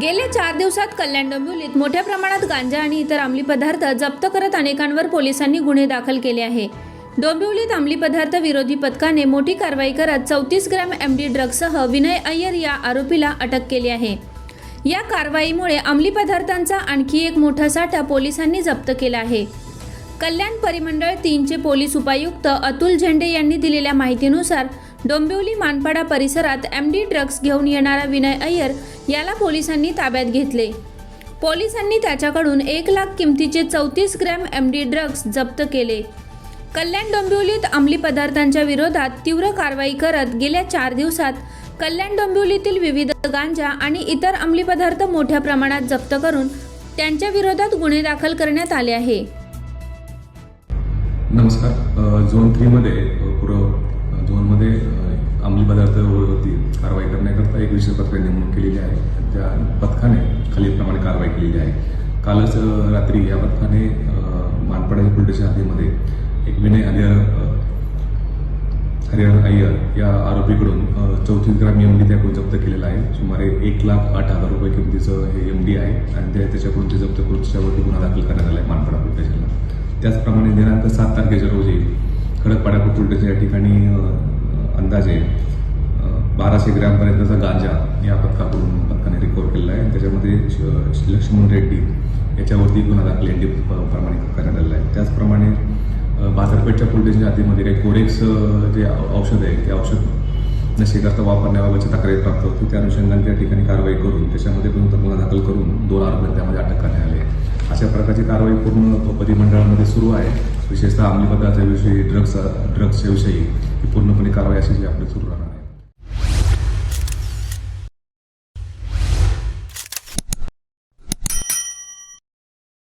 गेल्या चार दिवसात कल्याण डोंबिवलीत मोठ्या प्रमाणात गांजा आणि इतर अंमली पदार्थ जप्त करत अनेकांवर पोलिसांनी गुन्हे दाखल केले आहे. डोंबिवलीत अंमली पदार्थ विरोधी पथकाने मोठी कारवाई करत चौतीस ग्रॅम एम डी ड्रग्जसह विनय अय्यर या आरोपीला अटक केली आहे. या कारवाईमुळे अंमली पदार्थांचा आणखी एक मोठा साठा पोलिसांनी जप्त केला आहे. कल्याण परिमंडळ तीनचे पोलीस उपायुक्त अतुल झेंडे यांनी दिलेल्या माहितीनुसार डोंबिवली मानपाडा परिसरात एम डी ड्रग्ज घेऊन येणारा विनय अय्यर याला पोलिसांनी ताब्यात घेतले. पोलिसांनी त्याच्याकडून एक लाख किमतीचे चौतीस ग्रॅम एम डी ड्रग्ज जप्त केले. कल्याण डोंबिवलीत अंमली पदार्थांच्या विरोधात तीव्र कारवाई करत गेल्या चार दिवसात कल्याण डोंबिवलीतील विविध गांजा आणि इतर अंमली पदार्थ मोठ्या प्रमाणात जप्त करून त्यांच्या विरोधात गुन्हे दाखल करण्यात आले आहे. नमस्कार. झोन थ्रीमध्ये पुरं झोनमध्ये पदार्थ होती कारवाई करण्याकरता एक विशेष पथक नेमणूक केलेली आहे. त्या पथकाने खालीलप्रमाणे कारवाई केलेली आहे. कालच रात्री या पथकाने मानपडा मानपाडा या पोलीस स्टेशन हद्दीमध्ये एक विनय हरिहर हरिहर अय्यर या आरोपीकडून चौतीस ग्राम एम डी त्याकडून जप्त केलेला आहे. सुमारे एक लाख आठ हजार रुपये किमतीचं हे एम डी आहे आणि ते त्याच्याकडून ते जप्त करून त्याच्यावरती गुन्हा दाखल करण्यात आला आहे मानपाडा पोलीस स्टेशनला. त्याचप्रमाणे दिनांक सात तारखेच्या रोजी खडकपाडा कुलटेच्या या ठिकाणी अंदाजे बाराशे ग्रॅमपर्यंतचा गांजा या पथकाकडून पथकाने रिकवर केलेला आहे. त्याच्यामध्ये लक्ष्मण रेड्डी याच्यावरती गुन्हा दाखल एन डी प्रमाणे करण्यात आलेला आहे. त्याचप्रमाणे बाजारपेठच्या पोलिसांच्या हातीमध्ये काही कोरेक्स जे औषध आहे ते औषध नशेकरता वापरण्याबाबतची तक्रारी प्राप्त होती. त्या अनुषंगाने त्या ठिकाणी कारवाई करून त्याच्यामध्ये पण गुन्हा दाखल करून दोन आरोपी त्यामध्ये अटक करण्यात आली आहे अशा प्रकारची कारवाई पूर्ण परिमंडळामध्ये सुरू आहे. विशेषतः अंमली पदार्थाविषयी ड्रग्स ड्रग्सच्या विषयी ही पूर्णपणे कारवाई अशी जी आपली सुरू राहणार आहे.